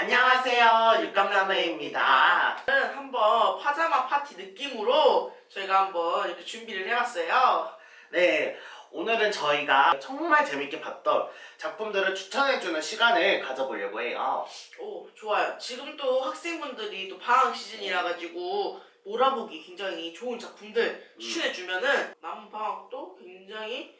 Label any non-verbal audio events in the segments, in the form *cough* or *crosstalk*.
안녕하세요 육감라메입니다 오늘은 한번 파자마 파티 느낌으로 저희가 한번 이렇게 준비를 해봤어요. 네 오늘은 저희가 정말 재밌게 봤던 작품들을 추천해주는 시간을 가져보려고 해요 오 좋아요. 지금 또 학생분들이 또 방학 시즌이라 가지고 몰아보기 굉장히 좋은 작품들 음. 추천해주면은 남은 방학도 굉장히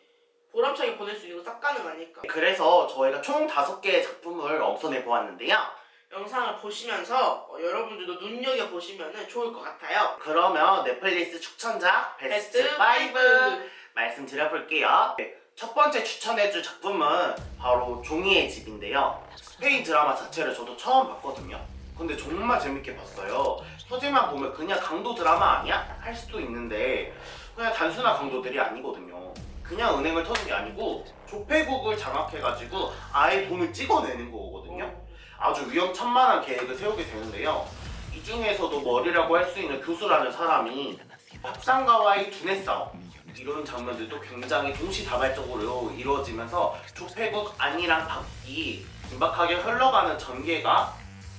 보람차게 보낼 수 있는 거 딱 가능하니까 그래서 저희가 총 다섯 개의 작품을 엄선해 보았는데요 영상을 보시면서 어, 여러분들도 눈여겨 보시면은 좋을 것 같아요. 그러면 넷플릭스 추천작 베스트, 베스트 5 파이브. 말씀드려볼게요 네, 첫 번째 추천해줄 작품은 바로 종이의 집인데요 스페인 드라마 자체를 저도 처음 봤거든요 근데 정말 재밌게 봤어요 소재만 보면 그냥 강도 드라마 아니야? 할 수도 있는데 그냥 단순한 강도들이 아니거든요 그냥 은행을 터는 게 아니고 조폐국을 장악해가지고 아예 돈을 찍어내는 거거든요 아주 위험천만한 계획을 세우게 되는데요. 이 중에서도 머리라고 할 수 있는 교수라는 사람이 밥상가와의 두뇌 싸움 이런 장면들도 굉장히 동시다발적으로 이루어지면서 조폐국 안이랑 박이 긴박하게 흘러가는 전개가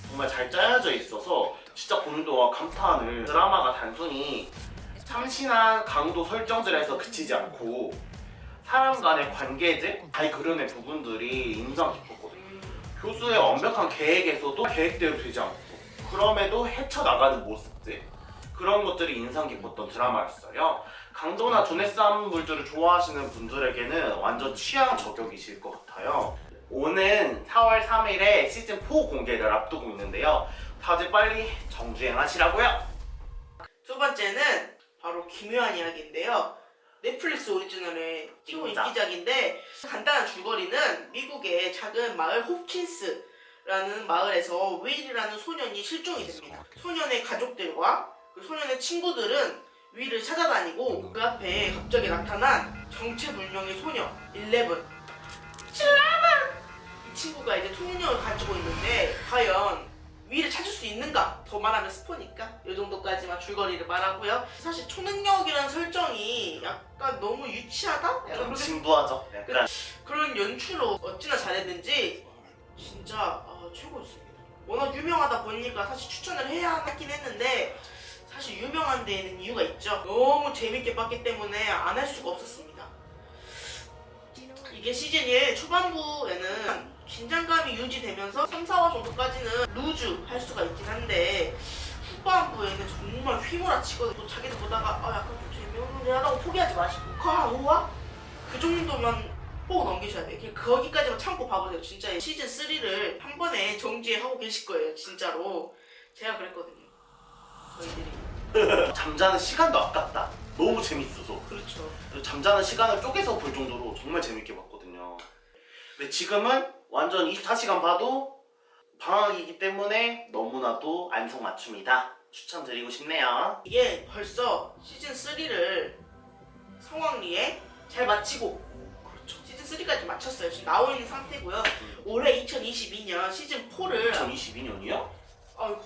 정말 잘 짜여져 있어서 진짜 보는 동안 감탄을 드라마가 단순히 참신한 강도 설정들에서 그치지 않고 사람 간의 관계들 잘 그려낸 부분들이 인상. 음, 교수의 완벽한 계획에서도 계획대로 되지 않고 그럼에도 헤쳐나가는 모습들 그런 것들이 인상 깊었던 드라마였어요. 강도나 두뇌 싸움 물들을 좋아하시는 분들에게는 완전 취향 저격이실 것 같아요. 오는 4월 3일에 시즌 4 공개를 앞두고 있는데요. 다들 빨리 정주행하시라고요. 두 번째는 바로 기묘한 이야기인데요. 넷플릭스 오리지널의 최고 인기작. 인기작인데 간단한 줄거리는 미국의 작은 마을 홉킨스 라는 마을에서 윌이라는 소년이 실종이 됩니다. 소년의 가족들과 그 소년의 친구들은 윌을 찾아다니고 그 앞에 갑자기 나타난 정체불명의 소녀 일레븐 이 친구가 이제 통행력을 가지고 있는데 과연 위를 찾을 수 있는가? 더 말하면 스포니까 이 정도까지만 줄거리를 말하고요. 사실 초능력이라는 설정이 약간 너무 유치하다? 약간 진부하죠 약간 그런 연출로 어찌나 잘했는지 진짜 아, 최고였습니다. 워낙 유명하다 보니까 사실 추천을 해야 하긴 했는데 사실 유명한 데에는 이유가 있죠. 너무 재밌게 봤기 때문에 안 할 수가 없었습니다. 이게 시즌 1 초반부에는 긴장감이 유지되면서 3, 4화 정도까지는 루즈 할 수가 있긴 한데 후반부에는 정말 휘몰아치고 또 자기도 보다가 아 약간 좀 재미없는데 하다고 포기하지 마시고 한 5화? 그 정도만 꼭 넘기셔야 돼요. 그냥 거기까지만 참고 봐보세요. 진짜 시즌 3를 한 번에 정지하고 계실 거예요. 진짜로. 제가 그랬거든요. 저희들이. *laughs* 잠자는 시간도 아깝다 너무 재밌어서 그렇죠. 잠자는 시간을 쪼개서 볼 정도로 정말 재밌게 봤거든요. 근데 지금은 완전 24시간 봐도 방학이기 때문에 너무나도 안성맞춤이다. 추천드리고 싶네요. 이게 벌써 시즌 3를 성황리에 잘 마치고 그렇죠. 시즌 3까지 마쳤어요. 지금 나와 있는 상태고요. 올해 2022년 시즌 4를 2022년이요? 아이고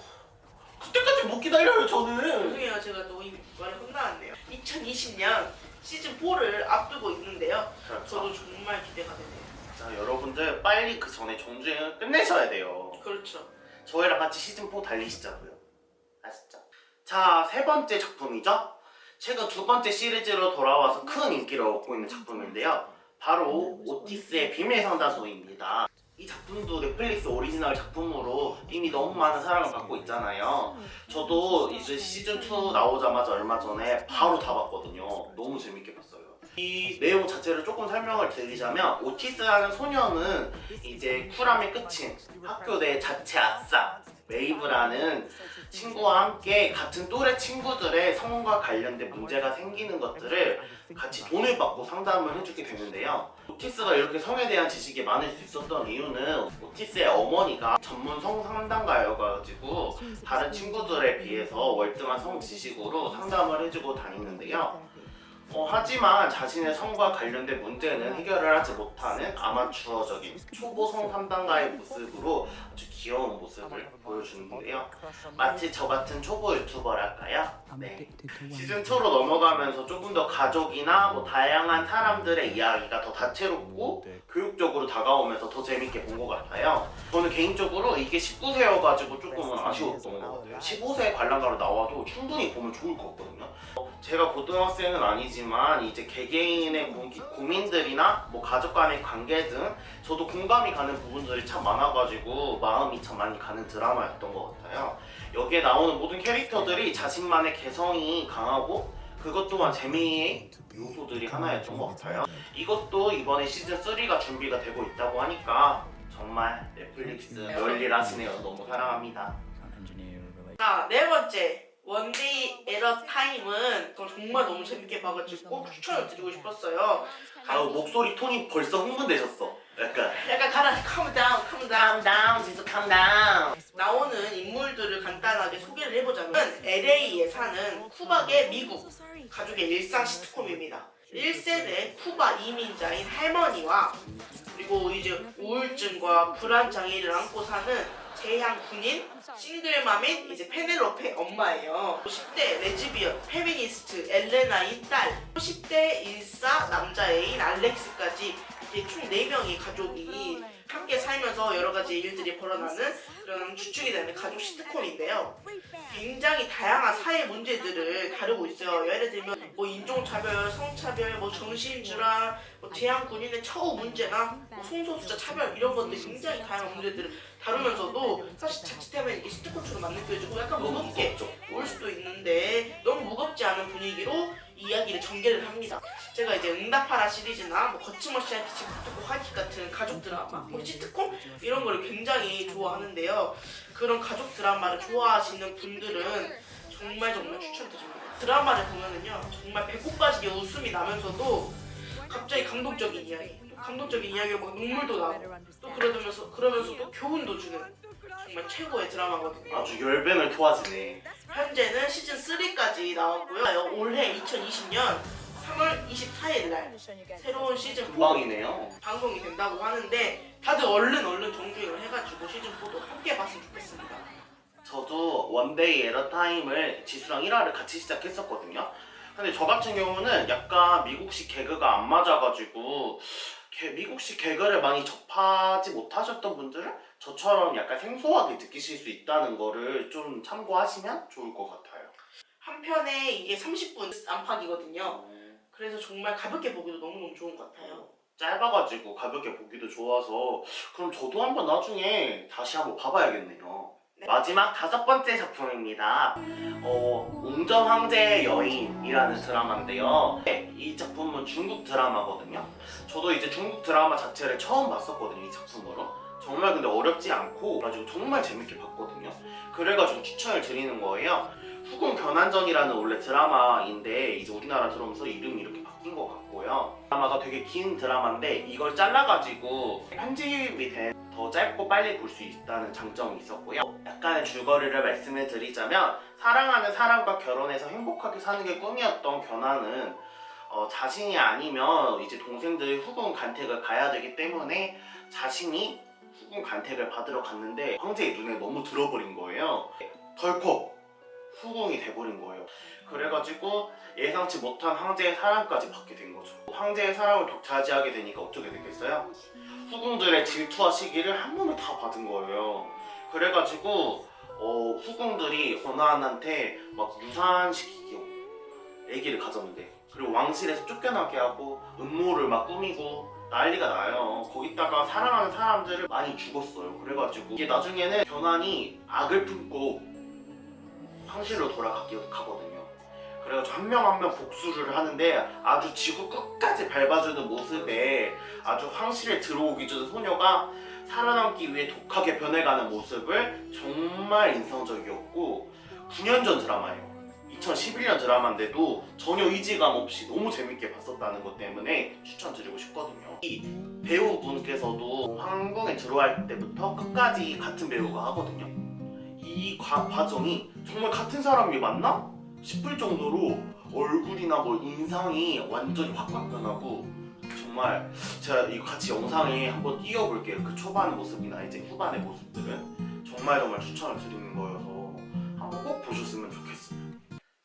그때까지 못 기다려요, 저는. 죄송해요. 제가 또이 말을 혼나왔네요. 2020년 시즌 4를 앞두고 있는데요. 그렇죠. 저도 정말 기대가 되네요. 자, 여러분들 빨리 그 전에 정주행을 끝내셔야 돼요. 그렇죠. 저희랑 같이 시즌 4 달리시자고요. 아시죠? 자, 세 번째 작품이죠. 최근 두 번째 시리즈로 돌아와서 큰 인기를 얻고 있는 작품인데요. 바로 오티스의 비밀 상담소입니다. 이 작품도 넷플릭스 오리지널 작품으로 이미 너무 많은 사랑을 받고 있잖아요. 저도 이제 시즌 2 나오자마자 얼마 전에 바로 다 봤거든요. 너무 재밌게 봤어요. 이 내용 자체를 조금 설명을 드리자면 오티스라는 소녀는 이제 쿨함의 끝인 학교 내 자체 아싸 메이브라는 친구와 함께 같은 또래 친구들의 성과 관련된 문제가 생기는 것들을 같이 돈을 받고 상담을 해주게 되는데요. 오티스가 이렇게 성에 대한 지식이 많을 수 있었던 이유는 오티스의 어머니가 전문 성 상담가여가지고 다른 친구들에 비해서 월등한 성 지식으로 상담을 해주고 다니는데요. 어, 하지만 자신의 성과 관련된 문제는 해결을 하지 못하는 아마추어적인 초보 성삼단가의 모습으로 아주 귀여운 모습을 보여주는데요. 마치 저 같은 초보 유튜버랄까요? 네. 시즌 2로 넘어가면서 조금 더 가족이나 뭐 다양한 사람들의 이야기가 더 다채롭고 교육적으로 다가오면서 더 재밌게 본 것 같아요. 저는 개인적으로 이게 19세여가지고 조금은 아쉬웠던 것 같아요. 15세 관람가로 나와도 충분히 보면 좋을 것 같거든요. 어, 제가 고등학생은 아니지만 이제 개개인의 고, 고민들이나 뭐 가족 간의 관계 등 저도 공감이 가는 부분들이 참 많아가지고 마음이 참 많이 가는 드라마였던 것 같아요. 여기에 나오는 모든 캐릭터들이 자신만의 개성이 강하고 그것 또한 재미의 요소들이 하나였던 것 같아요. 이것도 이번에 시즌 3가 준비가 되고 있다고 하니까 정말 넷플릭스 열일하시네요. 너무 사랑합니다. 자, 네 번째. 원데이 에러 타임은 저 정말 너무 재밌게 봐가지고 꼭 추천을 드리고 싶었어요. 아우 목소리 톤이 벌써 흥분되셨어. 약간 약간 가라, calm down, calm down. calm down, 진짜 calm down. 나오는 인물들을 간단하게 소개를 해보자면 LA에 사는 쿠박의 미국 가족의 일상 시트콤입니다. 1세대 쿠바 이민자인 할머니와 그리고 이제 우울증과 불안 장애를 안고 사는 재향 군인 싱글맘인 이제 페넬로페 엄마예요. 10대 레즈비언 페미니스트 엘레나의 딸, 10대 인싸 남자애인 알렉스까지 이렇게 총 4명의 가족이 함께 살면서 여러 가지 일들이 벌어나는 그런 주축이 되는 가족 시트콤인데요. 굉장히 다양한 사회 문제들을 다루고 있어요. 예를 들면 뭐 인종차별, 성차별, 뭐 정신질환, 뭐 재향 군인의 처우 문제나 뭐 성소수자 차별 이런 것들 굉장히 다양한 문제들을 다루면서도 사실 자칫하면 이게 시트콤처럼 안 느껴지고 약간 무겁게. 올 수도 있는데 너무 무겁지 않은 분위기로 이야기를 전개를 합니다. 제가 이제 응답하라 시리즈나 뭐 거침없이 하기 지금부터 화이트 같은 가족 드라마, 뭐 시트콤 이런 거를 굉장히 좋아하는데요. 그런 가족 드라마를 좋아하시는 분들은 정말 정말 추천드립니다. 드라마를 보면은요 정말 배꼽 빠지게 웃음이 나면서도 갑자기 감동적인 이야기, 또 감동적인 이야기가 막 눈물도 나고 또 그러면서 그러면서도 교훈도 주는 정말 최고의 드라마거든요. 아주 열변을 토하지네. 현재는 시즌 3까지 나왔고요. 올해 2020년 3월 24일 날 새로운 시즌 4 금방이네요. 방송이 된다고 하는데 다들 얼른 얼른 정주행을 해가지고 시즌 4도 함께 봤으면 좋겠습니다. 저도 원데이 에러 타임을 지수랑 1화를 같이 시작했었거든요. 근데 저 같은 경우는 약간 미국식 개그가 안 맞아가지고 개- 미국식 개그를 많이 접하지 못하셨던 분들은 저처럼 약간 생소하게 느끼실 수 있다는 거를 좀 참고하시면 좋을 것 같아요. 한 편에 이게 30분 안팎이거든요. 그래서 정말 가볍게 보기도 너무너무 좋은 것 같아요. 짧아가지고 가볍게 보기도 좋아서 그럼 저도 한번 나중에 다시 한번 봐봐야겠네요. 네. 마지막 다섯 번째 작품입니다. 어, 웅전 황제의 여인이라는 드라마인데요. 네, 이 작품은 중국 드라마거든요. 저도 이제 중국 드라마 자체를 처음 봤었거든요, 이 작품으로. 정말 근데 어렵지 않고 가지고 정말 재밌게 봤거든요. 그래가지고 추천을 드리는 거예요. 후궁 견환전이라는 원래 드라마인데 이제 우리나라 들어오면서 이름이 이렇게 바뀐 것 같고요. 드라마가 되게 긴 드라마인데 이걸 잘라가지고 편집이 된 더 짧고 빨리 볼 수 있다는 장점이 있었고요. 약간의 줄거리를 말씀해 드리자면 사랑하는 사람과 결혼해서 행복하게 사는 게 꿈이었던 견환은 어, 자신이 아니면 이제 동생들이 후궁 간택을 가야 되기 때문에 자신이 후궁 간택을 받으러 갔는데 황제의 눈에 너무 들어버린 거예요. 덜컥 후궁이 돼버린 거예요. 그래가지고 예상치 못한 황제의 사랑까지 받게 된 거죠. 황제의 사랑을 독차지하게 되니까 어떻게 되겠어요? 후궁들의 질투와 시기를 한 몸에 다 받은 거예요. 그래가지고 어, 후궁들이 권한한테 막 유산시키고 아기를 가졌는데 그리고 왕실에서 쫓겨나게 하고 음모를 막 꾸미고 난리가 나요. 거기다가 사랑하는 사람들을 많이 죽었어요. 그래가지고 이게 나중에는 견환이 악을 품고 황실로 돌아가게 가거든요. 그래가지고 한 명 한 명 복수를 하는데 아주 지구 끝까지 밟아주는 모습에 아주 황실에 들어오기 전 소녀가 살아남기 위해 독하게 변해가는 모습을 정말 인상적이었고 9년 전 드라마예요. 2011년 드라마인데도 전혀 의지감 없이 너무 재밌게 봤었다는 것 때문에 추천드리고 싶거든요. 이 배우분께서도 황궁에 들어갈 때부터 끝까지 같은 배우가 하거든요. 이 과, 과정이 정말 같은 사람이 맞나 싶을 정도로 얼굴이나 뭐 인상이 완전히 확 바뀌어나고 정말 제가 이거 같이 영상에 한번 띄워볼게요. 그 초반 모습이나 이제 후반의 모습들은 정말 정말 추천을 드리는 거여서 한번 꼭 보셨으면 좋겠어요.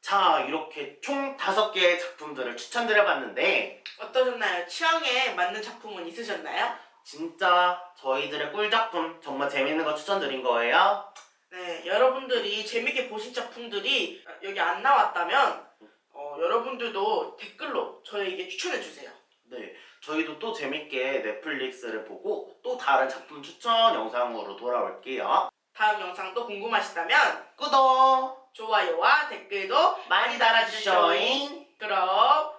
자 이렇게 총 다섯 개의 작품들을 추천드려봤는데 어떠셨나요? 취향에 맞는 작품은 있으셨나요? 진짜 저희들의 꿀 작품 정말 재밌는 거 추천드린 거예요. 네, 여러분들이 재밌게 보신 작품들이 여기 안 나왔다면 어, 여러분들도 댓글로 저에게 추천해 주세요. 네, 저희도 또 재밌게 넷플릭스를 보고 또 다른 작품 추천 영상으로 돌아올게요. 다음 영상도 궁금하시다면 구독 좋아요와 댓글도 많이 달아주셔잉. 그럼.